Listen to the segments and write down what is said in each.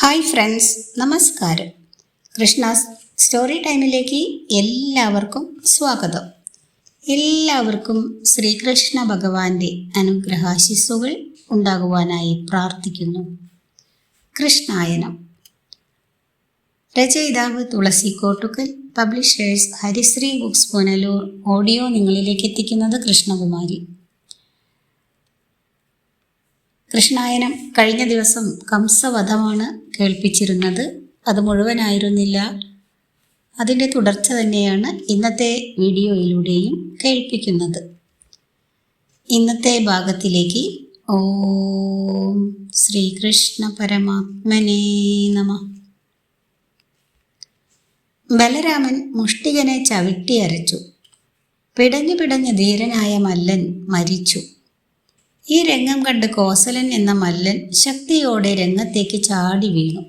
Hi friends നമസ്കാരം. Krishna story ടൈമിലേക്ക് എല്ലാവർക്കും സ്വാഗതം. എല്ലാവർക്കും ശ്രീകൃഷ്ണ ഭഗവാന്റെ അനുഗ്രഹാശിസ്സുകൾ ഉണ്ടാകുവാനായി പ്രാർത്ഥിക്കുന്നു. കൃഷ്ണായനം. രചയിതാവ് Thulasi Kottukkal publishers Harisree books Punalur audio നിങ്ങളിലേക്ക് എത്തിക്കുന്നത് കൃഷ്ണകുമാരി. കൃഷ്ണായനം കഴിഞ്ഞ ദിവസം കംസവധമാണ് കേൾപ്പിച്ചിരുന്നത്. അത് മുഴുവനായിരുന്നില്ല. അതിന്റെ തുടർച്ച തന്നെയാണ് ഇന്നത്തെ വീഡിയോയിലൂടെയും കേൾപ്പിക്കുന്നത്. ഇന്നത്തെ ഭാഗത്തിലേക്ക് ഓം ശ്രീകൃഷ്ണ പരമാത്മനേ നമ. ബലരാമൻ മുഷ്ടികനെ ചവിട്ടി അരച്ചു പിടഞ്ഞു പിടഞ്ഞ് ധീരനായ മല്ലൻ മരിച്ചു. ഈ രംഗം കണ്ട് കോസലൻ എന്ന മല്ലൻ ശക്തിയോടെ രംഗത്തേക്ക് ചാടി വീണു.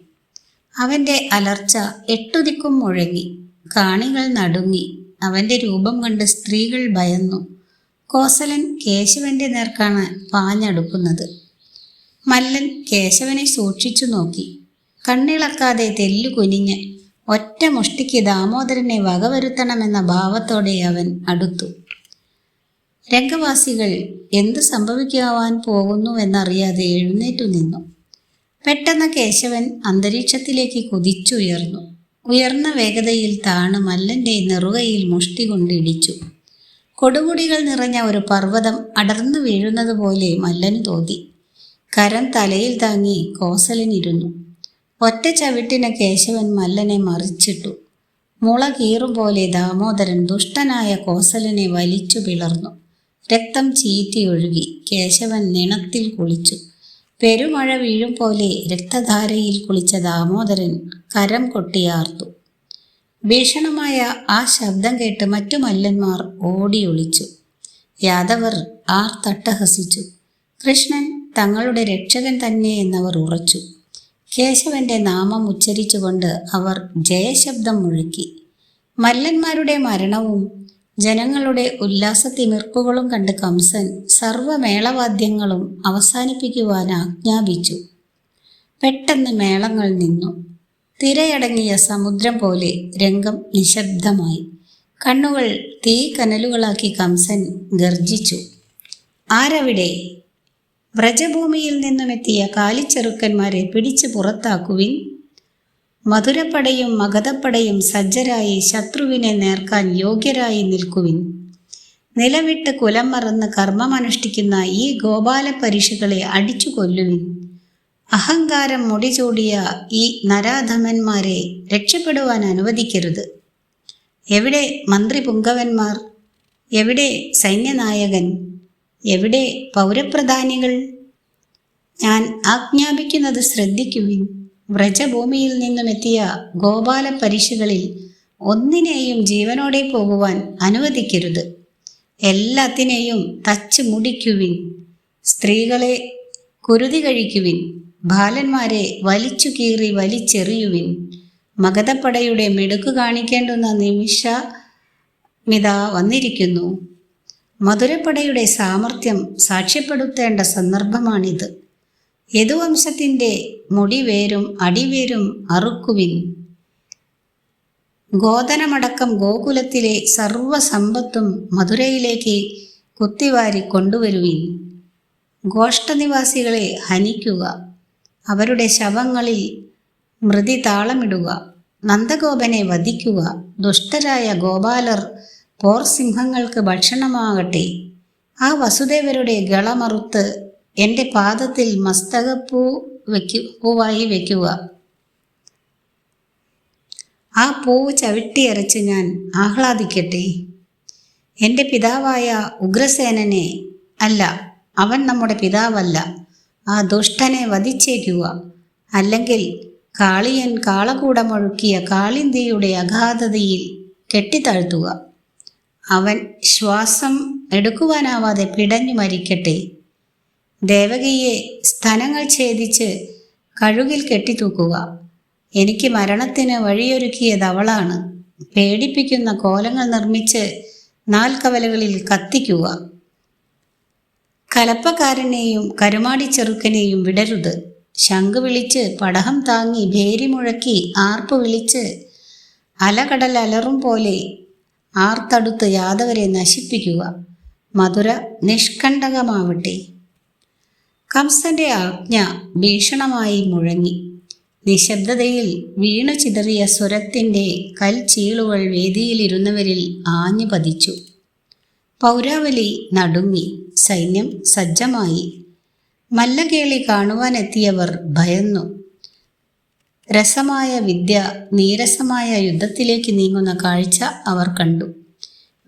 അവന്റെ അലർച്ച എട്ടുദിക്കും മുഴങ്ങി. കാണികൾ നടുങ്ങി. അവന്റെ രൂപം കണ്ട് സ്ത്രീകൾ ഭയന്നു. കോസലൻ കേശവന്റെ നേർക്കാണ് പാഞ്ഞടുക്കുന്നത്. മല്ലൻ കേശവനെ സൂക്ഷിച്ചു നോക്കി. കണ്ണിളക്കാതെ തെല്ലു കുനിഞ്ഞ് ഒറ്റ മുഷ്ടിക്ക് ദാമോദരനെ വകവരുത്തണമെന്ന ഭാവത്തോടെ അവൻ അടുത്തു. രംഗവാസികൾ എന്ത് സംഭവിക്കുവാൻ പോകുന്നുവെന്നറിയാതെ എഴുന്നേറ്റു നിന്നു. പെട്ടെന്ന് കേശവൻ അന്തരീക്ഷത്തിലേക്ക് കുതിച്ചുയർന്നു. ഉയർന്ന വേഗതയിൽ താണ് മല്ലന്റെ നെറുകയിൽ മുഷ്ടി കൊണ്ടിടിച്ചു കൊടുമുടികൾ നിറഞ്ഞ ഒരു പർവതം അടർന്നു വീഴുന്നത് പോലെ മല്ലന് തോന്നി. കരം തലയിൽ താങ്ങി കോസലനിരുന്നു. ഒറ്റ ചവിട്ടിന് കേശവൻ മല്ലനെ മറിച്ചിട്ടു. മുള കീറും പോലെ ദാമോദരൻ ദുഷ്ടനായ കോസലനെ വലിച്ചു പിളർന്നു. രക്തം ചീറ്റിയൊഴുകി കേശവൻ നിണത്തിൽ കുളിച്ചു. പെരുമഴ വീഴും പോലെ രക്തധാരയിൽ കുളിച്ച ദാമോദരൻ കരം കൊട്ടിയാർത്തു ഭീഷണമായ ആ ശബ്ദം കേട്ട് മറ്റു മല്ലന്മാർ ഓടിയൊളിച്ചു. യാദവർ ആർ തട്ടഹസിച്ചു. കൃഷ്ണൻ തങ്ങളുടെ രക്ഷകൻ തന്നെ എന്നവർ ഉറച്ചു. കേശവന്റെ നാമം ഉച്ചരിച്ചുകൊണ്ട് അവർ ജയശബ്ദം മുഴക്കി. മല്ലന്മാരുടെ മരണവും ജനങ്ങളുടെ ഉല്ലാസത്തിമിർപ്പുകളും കണ്ട് കംസൻ സർവമേളവാദ്യങ്ങളും അവസാനിപ്പിക്കുവാൻ ആജ്ഞാപിച്ചു. പെട്ടെന്ന് മേളങ്ങൾ നിന്നു. തിരയടങ്ങിയ സമുദ്രം പോലെ രംഗം നിശബ്ദമായി. കണ്ണുകൾ തീ കനലുകളാക്കി കംസൻ ഗർജിച്ചു ആരവിടെ? വ്രജഭൂമിയിൽ നിന്നുമെത്തിയ കാലിച്ചെറുക്കന്മാരെ പിടിച്ചു പുറത്താക്കുവിൻ. മധുരപ്പടയും മഗധപ്പടയും സജ്ജരായി ശത്രുവിനെ നേർക്കാൻ യോഗ്യരായി നിൽക്കുവിൻ. നിലവിട്ട് കുലം മറന്ന് കർമ്മമനുഷ്ഠിക്കുന്ന ഈ ഗോപാല പരീക്ഷകളെ അടിച്ചു കൊല്ലുവിൻ അഹങ്കാരം മുടിചൂടിയ ഈ നരാധമന്മാരെ രക്ഷപ്പെടുവാൻ അനുവദിക്കരുത്. എവിടെ മന്ത്രി പുങ്കവന്മാർ എവിടെ സൈന്യനായകൻ? എവിടെ പൗരപ്രധാനികൾ? ഞാൻ ആജ്ഞാപിക്കുന്നത് ശ്രദ്ധിക്കുവിൻ. വ്രജഭൂമിയിൽ നിന്നുമെത്തിയ ഗോപാല പരീക്ഷകളിൽ ഒന്നിനെയും ജീവനോടെ പോകുവാൻ അനുവദിക്കരുത്. എല്ലാത്തിനെയും തച്ച് മുടിക്കുവിൻ സ്ത്രീകളെ കുരുതി കഴിക്കുവിൻ ബാലന്മാരെ വലിച്ചു കീറി വലിച്ചെറിയുവിൻ. മഗധപ്പടയുടെ മിടുക്ക് കാണിക്കേണ്ടുന്ന നിമിഷ മിത വന്നിരിക്കുന്നു. മധുരപ്പടയുടെ സാമർഥ്യം സാക്ഷ്യപ്പെടുത്തേണ്ട സന്ദർഭമാണിത്. യദുവംശത്തിന്റെ മുടിവേരും അടിവേരും അറുക്കുവിൻ. ഗോതനമടക്കം ഗോകുലത്തിലെ സർവസമ്പത്തും മധുരയിലേക്ക് കുത്തിവാരി കൊണ്ടുവരുവിൻ. ഗോഷ്ടനിവാസികളെ ഹനിക്കുക. അവരുടെ ശവങ്ങളിൽ മൃതി താളമിടുക നന്ദഗോപനെ വധിക്കുക. ദുഷ്ടരായ ഗോപാലർ പോർ സിംഹങ്ങൾക്ക് ഭക്ഷണമാകട്ടെ. ആ വസുദേവരുടെ ഗളമറുത്ത് എന്റെ പാദത്തിൽ മസ്തകപ്പൂ വയ്ക്കു പൂവായി വയ്ക്കുക ആ പൂവ് ചവിട്ടിയരച്ച് ഞാൻ ആഹ്ലാദിക്കട്ടെ. എന്റെ പിതാവായ ഉഗ്രസേനനെ അല്ല അവൻ നമ്മുടെ പിതാവല്ല. ആ ദുഷ്ടനെ വധിച്ചേക്കുക. അല്ലെങ്കിൽ കാളിയൻ കാളകൂടമൊഴുക്കിയ കാളിന്തിയുടെ അഗാധതയിൽ കെട്ടിത്താഴ്ത്തുക. അവൻ ശ്വാസം എടുക്കുവാനാവാതെ പിടഞ്ഞു മരിക്കട്ടെ. ദേവകിയെ സ്ഥലങ്ങൾ ഛേദിച്ച് കഴുകിൽ കെട്ടിത്തൂക്കുക. എനിക്ക് മരണത്തിന് വഴിയൊരുക്കിയത് അവളാണ് പേടിപ്പിക്കുന്ന കോലങ്ങൾ നിർമ്മിച്ച് നാൽക്കവലകളിൽ കത്തിക്കുക. കലപ്പക്കാരനെയും കരുമാടി ചെറുക്കനെയും വിടരുത്. ശംഖ് വിളിച്ച് പടഹം താങ്ങി ഭേരി മുഴക്കി ആർപ്പ് വിളിച്ച് അലകടൽ അലറും പോലെ ആർത്തടുത്ത് യാദവരെ നശിപ്പിക്കുക. മധുര നിഷ്കണ്ടകമാവട്ടെ കംസന്റെ ആജ്ഞ ഭീഷണമായി മുഴങ്ങി. നിശബ്ദതയിൽ വീണു ചിതറിയ സ്വരത്തിന്റെ കൽച്ചീളുകൾ വേദിയിലിരുന്നവരിൽ ആഞ്ഞു പതിച്ചു. പൗരാവലി നടുങ്ങി. സൈന്യം സജ്ജമായി. മല്ലകേളി കാണുവാനെത്തിയവർ ഭയന്നു. രസമായ വിദ്യ നീരസമായ യുദ്ധത്തിലേക്ക് നീങ്ങുന്ന കാഴ്ച അവർ കണ്ടു.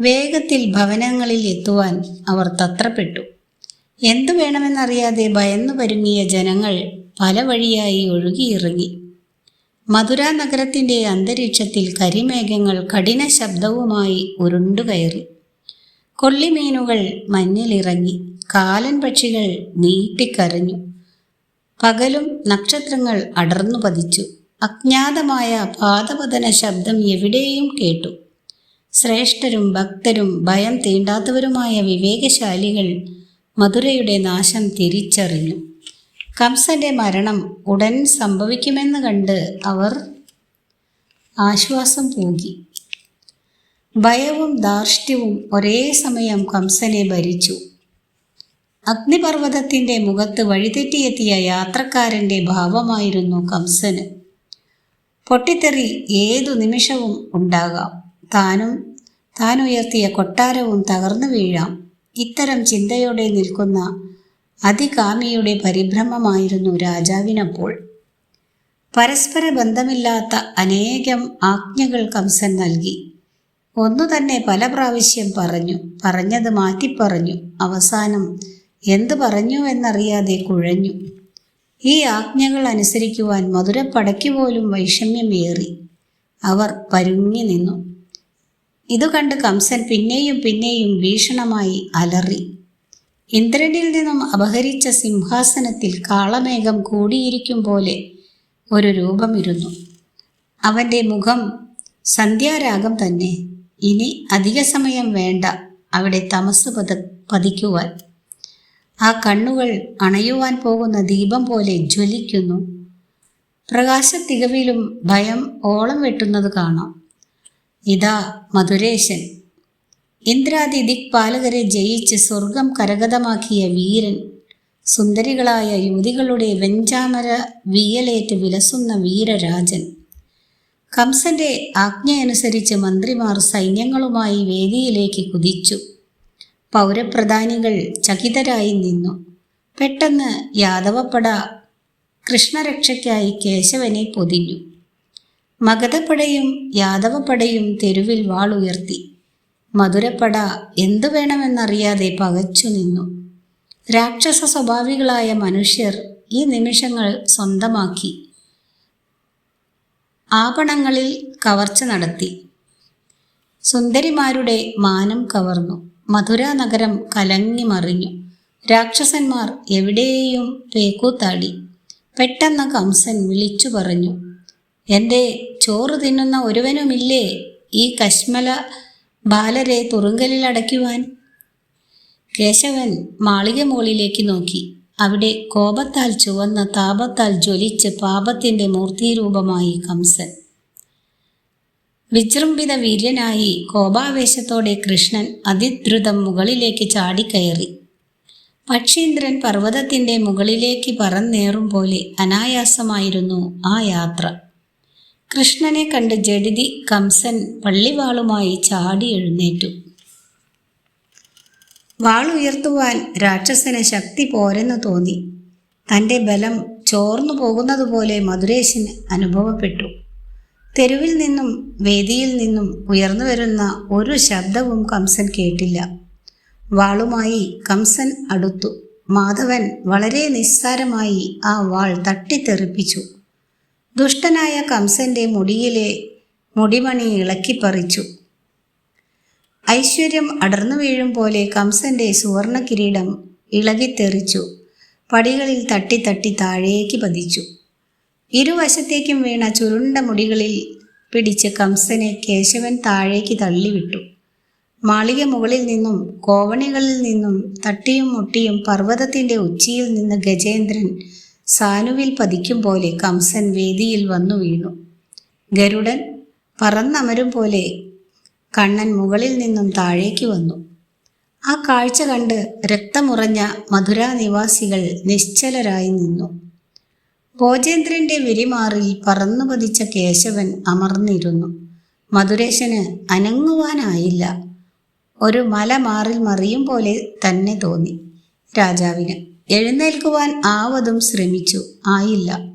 വേഗത്തിൽ ഭവനങ്ങളിൽ എത്തുവാൻ അവർ തത്രപ്പെട്ടു. എന്തു വേണമെന്നറിയാതെ ഭയന്നു പരുങ്ങിയ ജനങ്ങൾ പല വഴിയായി ഒഴുകിയിറങ്ങി. മധുര നഗരത്തിന്റെ അന്തരീക്ഷത്തിൽ കരിമേഘങ്ങൾ കഠിന ശബ്ദവുമായി ഉരുണ്ടുകയറി കൊള്ളിമീനുകൾ മഞ്ഞിലിറങ്ങി. കാലൻ പക്ഷികൾ നീട്ടിക്കരഞ്ഞു. പകലും നക്ഷത്രങ്ങൾ അടർന്നു പതിച്ചു. അജ്ഞാതമായ പാദപതന ശബ്ദം എവിടെയും കേട്ടു. ശ്രേഷ്ഠരും ഭക്തരും ഭയം തീണ്ടാത്തവരുമായ വിവേകശാലികൾ മധുരയുടെ നാശം തിരിച്ചറിഞ്ഞു. കംസന്റെ മരണം ഉടൻ സംഭവിക്കുമെന്ന് കണ്ട് അവർ ആശ്വാസം പൂകി ഭയവും ധാർഷ്ട്യവും ഒരേ സമയം കംസനെ ഭരിച്ചു. അഗ്നിപർവതത്തിന്റെ മുഖത്ത് വഴിതെറ്റിയെത്തിയ യാത്രക്കാരന്റെ ഭാവമായിരുന്നു കംസന്. പൊട്ടിത്തെറി ഏതു നിമിഷവും ഉണ്ടാകാം. താനും താൻ ഉയർത്തിയ കൊട്ടാരവും തകർന്നു വീഴാം. ഇത്തരം ചിന്തയോടെ നിൽക്കുന്ന അതികാമിയുടെ പരിഭ്രമമായിരുന്നു രാജാവിനപ്പോൾ. പരസ്പര ബന്ധമില്ലാത്ത അനേകം ആജ്ഞകൾ കംസൻ നൽകി. ഒന്നു തന്നെ പല പ്രാവശ്യം പറഞ്ഞു പറഞ്ഞത് മാറ്റിപ്പറഞ്ഞു അവസാനം എന്ത് പറഞ്ഞു എന്നറിയാതെ കുഴഞ്ഞു. ഈ ആജ്ഞകൾ അനുസരിക്കുവാൻ മധുരപ്പടയ്ക്ക് പോലും വൈഷമ്യമേറി. അവർ പരുങ്ങി നിന്നു. ഇതു കണ്ട് കംസൻ പിന്നെയും പിന്നെയും ഭീഷണമായി അലറി. ഇന്ദ്രനിൽ നിന്നും അപഹരിച്ച സിംഹാസനത്തിൽ കാളമേഘം കൂടിയിരിക്കും പോലെ ഒരു രൂപമിരുന്നു. അവന്റെ മുഖം സന്ധ്യാരാഗം തന്നെ. ഇനി അധിക സമയം വേണ്ട അവിടെ തമസ് പത പതിക്കുവാൻ. ആ കണ്ണുകൾ അണയുവാൻ പോകുന്ന ദീപം പോലെ ജ്വലിക്കുന്നു. പ്രകാശ തികവിലും ഭയം ഓളം വെട്ടുന്നത് കാണാം. ഇതാ മധുരേശൻ. ഇന്ദ്രാദി ദിക്പാലകരെ ജയിച്ച് സ്വർഗം കരഗതമാക്കിയ വീരൻ സുന്ദരികളായ യുവതികളുടെ വെഞ്ചാമര വിയലേറ്റ് വിലസുന്ന വീരരാജൻ. കംസന്റെ ആജ്ഞയനുസരിച്ച് മന്ത്രിമാർ സൈന്യങ്ങളുമായി വേദിയിലേക്ക് കുതിച്ചു. പൗരപ്രധാനികൾ ചകിതരായി നിന്നു. പെട്ടെന്ന് യാദവപ്പട കൃഷ്ണരക്ഷയ്ക്കായി കേശവനെ പൊതിഞ്ഞു. മഗധപ്പടയും യാദവപ്പടയും തെരുവിൽ വാളുയർത്തി. മധുരപ്പട എന്തു വേണമെന്നറിയാതെ പകച്ചു നിന്നു. രാക്ഷസ സ്വഭാവികളായ മനുഷ്യർ ഈ നിമിഷങ്ങൾ സ്വന്തമാക്കി. ആപണങ്ങളിൽ കവർച്ച നടത്തി. സുന്ദരിമാരുടെ മാനം കവർന്നു. മധുര നഗരം കലങ്ങി മറിഞ്ഞു. രാക്ഷസന്മാർ എവിടെയും പേക്കൂത്താടി പെട്ടെന്ന് കംസൻ വിളിച്ചു പറഞ്ഞു. എന്റെ ചോറ് തിന്നുന്ന ഒരുവനുമില്ലേ ഈ കശ്മല ബാലരെ തുറുങ്കലിൽ അടയ്ക്കുവാൻ? കേശവൻ മാളിക മുകളിലേക്ക് നോക്കി. അവിടെ കോപത്താൽ ചുവന്ന താപത്താൽ ജ്വലിച്ച് പാപത്തിന്റെ മൂർത്തിരൂപമായി കംസൻ. വിജൃംഭിത വീര്യനായി കോപാവേശത്തോടെ കൃഷ്ണൻ അതിദ്രുതം മുകളിലേക്ക് ചാടിക്കയറി. പക്ഷീന്ദ്രൻ പർവതത്തിന്റെ മുകളിലേക്ക് പറന്നേറും പോലെ അനായാസമായിരുന്നു ആ യാത്ര. കൃഷ്ണനെ കണ്ട ജഡിതി കംസൻ പള്ളിവാളുമായി ചാടി എഴുന്നേറ്റു. വാളുയർത്തുവാൻ രാക്ഷസന് ശക്തി പോരെന്ന് തോന്നി. തന്റെ ബലം ചോർന്നു പോകുന്നതുപോലെ മധുരേശന് അനുഭവപ്പെട്ടു. തെരുവിൽ നിന്നും വേദിയിൽ നിന്നും ഉയർന്നു വരുന്ന ഒരു ശബ്ദവും കംസൻ കേട്ടില്ല. വാളുമായി കംസൻ അടുത്തു. മാധവൻ വളരെ നിസ്സാരമായി ആ വാൾ തട്ടിത്തെറിപ്പിച്ചു. ദുഷ്ടനായ കംസന്റെ മുടിയിലെ മുടിമണി ഇളക്കിപ്പറിച്ചു. ഐശ്വര്യം അടർന്നു വീഴും പോലെ കംസന്റെ സുവർണ കിരീടം ഇളകിത്തെറിച്ചു. പടികളിൽ തട്ടി തട്ടി താഴേക്ക് പതിച്ചു. ഇരുവശത്തേക്കും വീണ ചുരുണ്ട മുടികളിൽ പിടിച്ച് കംസനെ കേശവൻ താഴേക്ക് തള്ളിവിട്ടു. മാളിക മുകളിൽ നിന്നും കോവണികളിൽ നിന്നും തട്ടിയും മുട്ടിയും പർവതത്തിന്റെ ഉച്ചിയിൽ നിന്ന് ഗജേന്ദ്രൻ സാനുവിൽ പതിക്കും പോലെ കംസൻ വേദിയിൽ വന്നു വീണു. ഗരുഡൻ പറന്നമരും പോലെ കണ്ണൻ മുകളിൽ നിന്നും താഴേക്ക് വന്നു. ആ കാഴ്ച കണ്ട് രക്തമുറഞ്ഞ മധുരാ നിവാസികൾ നിശ്ചലരായി നിന്നു. ഭോജേന്ദ്രന്റെ വിരിമാറിൽ പറന്നു പതിച്ച കേശവൻ അമർന്നിരുന്നു. മധുരേശന് അനങ്ങുവാനായില്ല. ഒരു മല മാറിൽ മറിയും പോലെ തന്നെ തോന്നി രാജാവിന്. എഴുന്നേൽക്കുവാൻ ആവതും ശ്രമിച്ചു. ആയില്ല.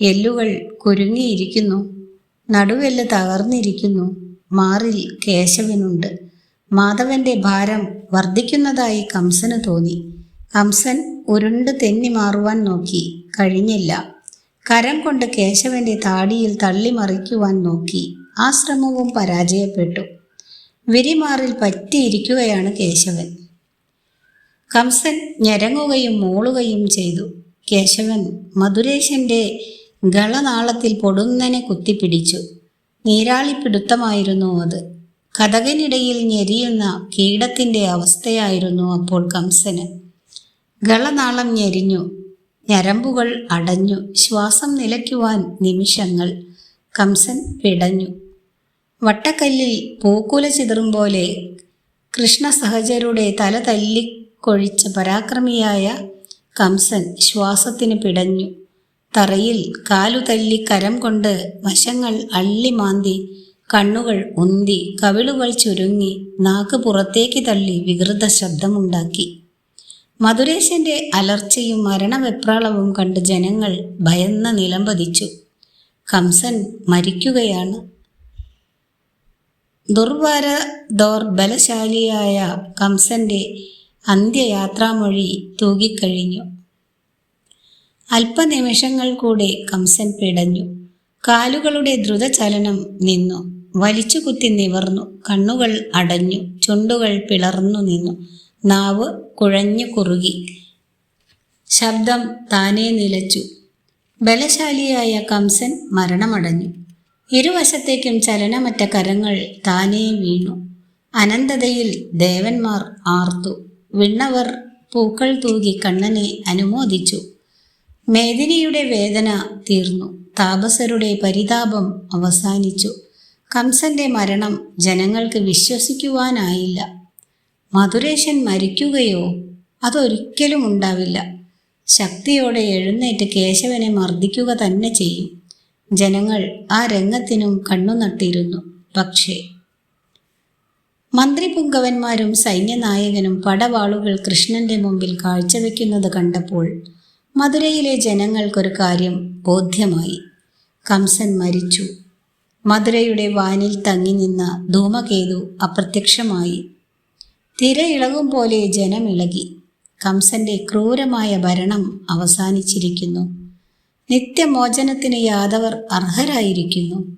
എല്ലുകൾ കുരുങ്ങിയിരിക്കുന്നു. നടുവെല്ല് തകർന്നിരിക്കുന്നു. മാറിൽ കേശവനുണ്ട്. മാധവന്റെ ഭാരം വർദ്ധിക്കുന്നതായി കംസന് തോന്നി. കംസൻ ഉരുണ്ട് തെന്നി മാറുവാൻ നോക്കി. കഴിഞ്ഞില്ല. കരം കൊണ്ട് കേശവന്റെ താടിയിൽ തള്ളിമറിക്കുവാൻ നോക്കി. ആ ശ്രമവും പരാജയപ്പെട്ടു. വിരിമാറിൽ പറ്റിയിരിക്കുകയാണ് കേശവൻ. കംസൻ ഞരങ്ങുകയും മൂളുകയും ചെയ്തു. കേശവൻ മധുരേശന്റെ ഗളനാളത്തിൽ പൊടുന്നനെ കുത്തിപ്പിടിച്ചു. നീരാളിപ്പിടുത്തമായിരുന്നു അത്. കഥകനിടയിൽ ഞെരിയുന്ന കീടത്തിന്റെ അവസ്ഥയായിരുന്നു അപ്പോൾ കംസന്. ഗളനാളം ഞെരിഞ്ഞു. ഞരമ്പുകൾ അടഞ്ഞു. ശ്വാസം നിലയ്ക്കുവാൻ നിമിഷങ്ങൾ കംസൻ പിടഞ്ഞു. വട്ടക്കല്ലിൽ പൂക്കുല ചിതറും പോലെ കൃഷ്ണ തല തല തല്ലിക്കൊഴിച്ച പരാക്രമിയായ കംസൻ ശ്വാസത്തിന് പിടഞ്ഞു. തറയിൽ കാലു തല്ലി കരം കൊണ്ട് വശങ്ങൾ അള്ളിമാന്തി കണ്ണുകൾ ഉന്തി കവിളുകൾ ചുരുങ്ങി നാക്ക് പുറത്തേക്ക് തള്ളി വികൃത ശബ്ദമുണ്ടാക്കി. മധുരേശന്റെ അലർച്ചയും മരണവെപ്രാളവും കണ്ട് ജനങ്ങൾ ഭയന്ന നിലംപതിച്ചു കംസൻ മരിക്കുകയാണ്. ദുർവാര ദോർ ബലശാലിയായ കംസന്റെ അന്ത്യയാത്രാമൊഴി തൂകിക്കഴിഞ്ഞു. അല്പനിമിഷങ്ങൾ കൂടെ കംസൻ പിടഞ്ഞു. കാലുകളുടെ ദ്രുതചലനം നിന്നു. വലിച്ചുകുത്തി നിവർന്നു. കണ്ണുകൾ അടഞ്ഞു. ചുണ്ടുകൾ പിളർന്നു നിന്നു. നാവ് കുഴഞ്ഞു കുറുകി. ശബ്ദം താനേ നിലച്ചു. ബലശാലിയായ കംസൻ മരണമടഞ്ഞു. ഇരുവശത്തേക്കും ചലനമറ്റ കരങ്ങൾ താനേ വീണു. അനന്തതയിൽ ദേവന്മാർ ആർത്തു. വിണ്ണവർ പൂക്കൾ തൂകി കണ്ണനെ അനുമോദിച്ചു. മേദിനിയുടെ വേദന തീർന്നു. താപസരുടെ പരിതാപം അവസാനിച്ചു. കംസന്റെ മരണം ജനങ്ങൾക്ക് വിശ്വസിക്കുവാനായില്ല. മധുരേശൻ മരിക്കുകയോ അതൊരിക്കലും ഉണ്ടാവില്ല. ശക്തിയോടെ എഴുന്നേറ്റ് കേശവനെ മർദ്ദിക്കുക തന്നെ ചെയ്യും. ജനങ്ങൾ ആ രംഗത്തിനും കണ്ണുനട്ടിരുന്നു. പക്ഷേ മന്ത്രിപുങ്കവന്മാരും സൈന്യനായകനും പടവാളുകൾ കൃഷ്ണന്റെ മുമ്പിൽ കാഴ്ചവെക്കുന്നത് കണ്ടപ്പോൾ മധുരയിലെ ജനങ്ങൾക്കൊരു കാര്യം ബോധ്യമായി. കംസൻ മരിച്ചു. മധുരയുടെ വാനിൽ തങ്ങി നിന്ന ധൂമകേതു അപ്രത്യക്ഷമായി. തിര ഇളകും പോലെ ജനമിളകി കംസന്റെ ക്രൂരമായ ഭരണം അവസാനിച്ചിരിക്കുന്നു. നിത്യമോചനത്തിന് യാദവർ അർഹരായിരിക്കുന്നു.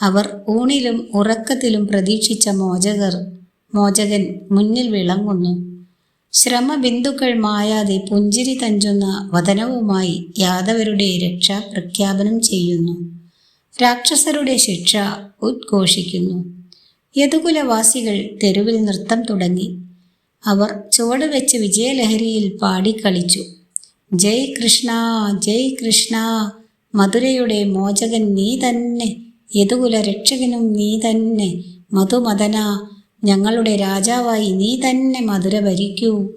അവർ ഊണിലും ഉറക്കത്തിലും പ്രതീക്ഷിച്ച മോചകർ മോചകൻ മുന്നിൽ വിളങ്ങുന്നു. ശ്രമബിന്ദുക്കൾ മായാതെ പുഞ്ചിരി തഞ്ചുന്ന വതനവുമായി യാദവരുടെ രക്ഷ പ്രഖ്യാപനം ചെയ്യുന്നു. രാക്ഷസരുടെ ശിക്ഷ ഉദ്ഘോഷിക്കുന്നു. യദുകുലവാസികൾ തെരുവിൽ നൃത്തം തുടങ്ങി. അവർ ചുവടുവെച്ച് വിജയലഹരിയിൽ പാടിക്കളിച്ചു. ജയ് കൃഷ്ണ ജയ് കൃഷ്ണ മധുരയുടെ മോചകൻ നീ തന്നെ യദുകുല രക്ഷകനും നീ തന്നെ. മധുമദന ഞങ്ങളുടെ രാജാവായി നീ തന്നെ മധുര ഭരിക്കൂ.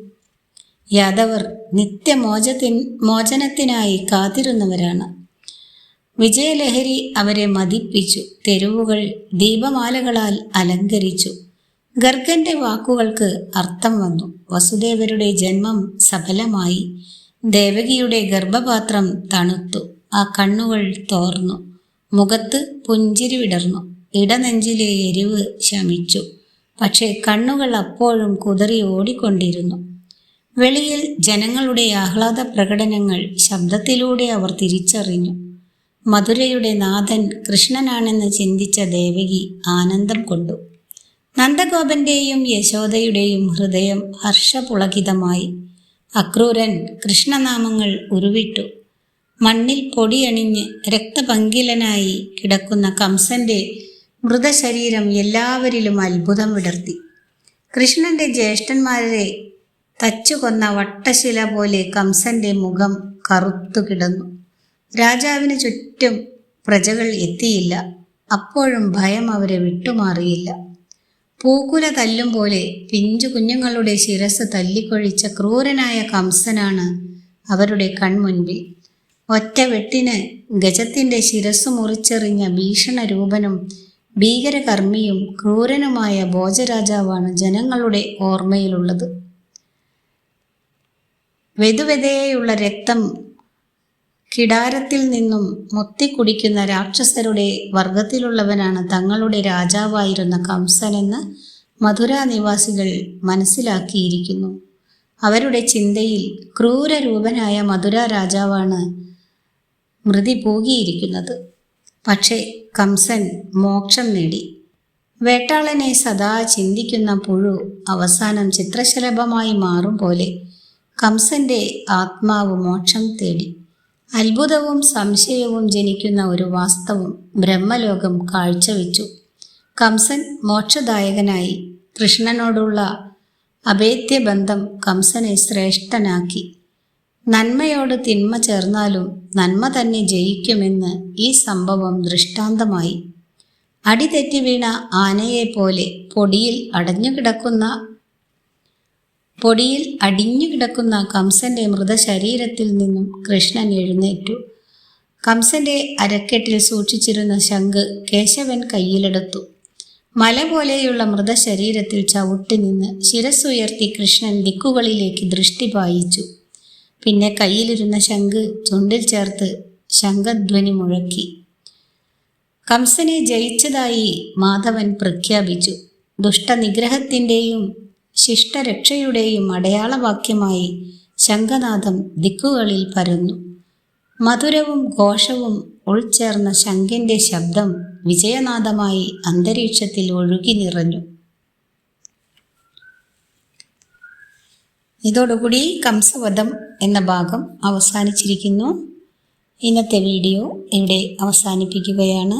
യാദവർ നിത്യമോചത്തിൻ മോചനത്തിനായി കാത്തിരുന്നവരാണ്. വിജയലഹരി അവരെ മതിപ്പിച്ചു തെരുവുകൾ ദീപമാലകളാൽ അലങ്കരിച്ചു. ഗർഗന്റെ വാക്കുകൾക്ക് അർത്ഥം വന്നു. വസുദേവരുടെ ജന്മം സഫലമായി. ദേവകിയുടെ ഗർഭപാത്രം തണുത്തു. ആ കണ്ണുകൾ തോർന്നു. മുഖത്ത് പുഞ്ചിരി വിടർന്നു. ഇടനെഞ്ചിലെ എരിവ് ശമിച്ചു. പക്ഷേ കണ്ണുകൾ അപ്പോഴും കുതറി ഓടിക്കൊണ്ടിരുന്നു. വെളിയിൽ ജനങ്ങളുടെ ആഹ്ലാദ പ്രകടനങ്ങൾ ശബ്ദത്തിലൂടെ അവർ തിരിച്ചറിഞ്ഞു. മധുരയുടെ നാഥൻ കൃഷ്ണനാണെന്ന് ചിന്തിച്ച ദേവകി ആനന്ദം കൊണ്ടു. നന്ദഗോപന്റെയും യശോദയുടെയും ഹൃദയം ഹർഷപുളകിതമായി. അക്രൂരൻ കൃഷ്ണനാമങ്ങൾ ഉരുവിട്ടു. മണ്ണിൽ പൊടിയണിഞ്ഞ് രക്തപങ്കിലനായി കിടക്കുന്ന കംസന്റെ മൃതശരീരം എല്ലാവരിലും അത്ഭുതം വിടർത്തി. കൃഷ്ണന്റെ ജ്യേഷ്ഠന്മാരെ തച്ചുകൊന്ന വട്ടശില പോലെ കംസന്റെ മുഖം കറുത്തു കിടന്നു. രാജാവിന് ചുറ്റും പ്രജകൾ എത്തിയില്ല. അപ്പോഴും ഭയം അവരെ വിട്ടുമാറിയില്ല. പൂക്കുല തല്ലും പോലെ പിഞ്ചു കുഞ്ഞുങ്ങളുടെ ശിരസ് തല്ലിക്കൊഴിച്ച ക്രൂരനായ കംസനാണ് അവരുടെ കൺമുൻപിൽ. ഒറ്റ വെട്ടിന് ഗജത്തിന്റെ ശിരസ് മുറിച്ചെറിഞ്ഞ ഭീഷണരൂപനും ഭീകരകർമ്മിയും ക്രൂരനുമായ ഭോജരാജാവാണ് ജനങ്ങളുടെ ഓർമ്മയിലുള്ളത്. വെതുവെതയെയുള്ള രക്തം കിടാരത്തിൽ നിന്നും മുത്തിക്കുടിക്കുന്ന രാക്ഷസരുടെ വർഗത്തിലുള്ളവനാണ് തങ്ങളുടെ രാജാവായിരുന്ന കംസനെന്ന് മധുര നിവാസികൾ മനസ്സിലാക്കിയിരിക്കുന്നു. അവരുടെ ചിന്തയിൽ ക്രൂരരൂപനായ മധുര രാജാവാണ് മൃതി പോകിയിരിക്കുന്നത്. പക്ഷേ കംസൻ മോക്ഷം നേടി. വേട്ടാളനെ സദാ ചിന്തിക്കുന്ന പുഴു അവസാനം ചിത്രശലഭമായി മാറും പോലെ കംസന്റെ ആത്മാവ് മോക്ഷം തേടി. അത്ഭുതവും സംശയവും ജനിക്കുന്ന ഒരു വാസ്തവം ബ്രഹ്മലോകം കാഴ്ചവെച്ചു. കംസൻ മോക്ഷദായകനായി. കൃഷ്ണനോടുള്ള അഭേദ്യബന്ധം കംസനെ ശ്രേഷ്ഠനാക്കി. നന്മയോട് തിന്മ ചേർന്നാലും നന്മ തന്നെ ജയിക്കുമെന്ന് ഈ സംഭവം ദൃഷ്ടാന്തമായി. അടിതെറ്റി വീണ ആനയെപ്പോലെ പൊടിയിൽ അടഞ്ഞുകിടക്കുന്ന പൊടിയിൽ അടിഞ്ഞുകിടക്കുന്ന കംസന്റെ മൃതശരീരത്തിൽ നിന്നും കൃഷ്ണൻ എഴുന്നേറ്റു. കംസന്റെ അരക്കെട്ടിൽ സൂക്ഷിച്ചിരുന്ന ശംഖ് കേശവൻ കയ്യിലെടുത്തു. മല പോലെയുള്ള മൃതശരീരത്തിൽ ചവിട്ടി നിന്ന് ശിരസ്സുയർത്തി കൃഷ്ണൻ ദിക്കുകളിലേക്ക് ദൃഷ്ടി പായിച്ചു. പിന്നെ കയ്യിലിരുന്ന ശംഖ് ചുണ്ടിൽ ചേർത്ത് ശംഖധ്വനി മുഴക്കി. കംസനെ ജയിച്ചതായി മാധവൻ പ്രഖ്യാപിച്ചു. ദുഷ്ടനിഗ്രഹത്തിന്റെയും ശിഷ്ടരക്ഷയുടെയും അടയാളവാക്യമായി ശംഖനാഥം ദിക്കുകളിൽ പരന്നു. മധുരവും ഘോഷവും ഉൾച്ചേർന്ന ശംഖിന്റെ ശബ്ദം വിജയനാഥമായി അന്തരീക്ഷത്തിൽ ഒഴുകി നിറഞ്ഞു. ഇതോടുകൂടി കംസവധം എന്ന ഭാഗം അവസാനിച്ചിരിക്കുന്നു. ഇന്നത്തെ വീഡിയോ ഇവിടെ അവസാനിപ്പിക്കുകയാണ്.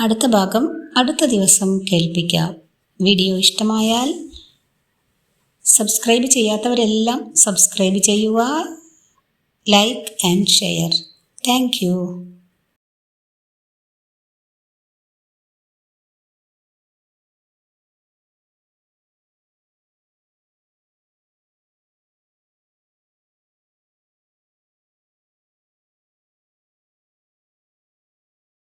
അടുത്ത ഭാഗം അടുത്ത ദിവസം കേൾപ്പിക്കാം. വീഡിയോ ഇഷ്ടമായാൽ സബ്സ്ക്രൈബ് ചെയ്യാത്തവരെല്ലാം സബ്സ്ക്രൈബ് ചെയ്യുക. Like and share. താങ്ക്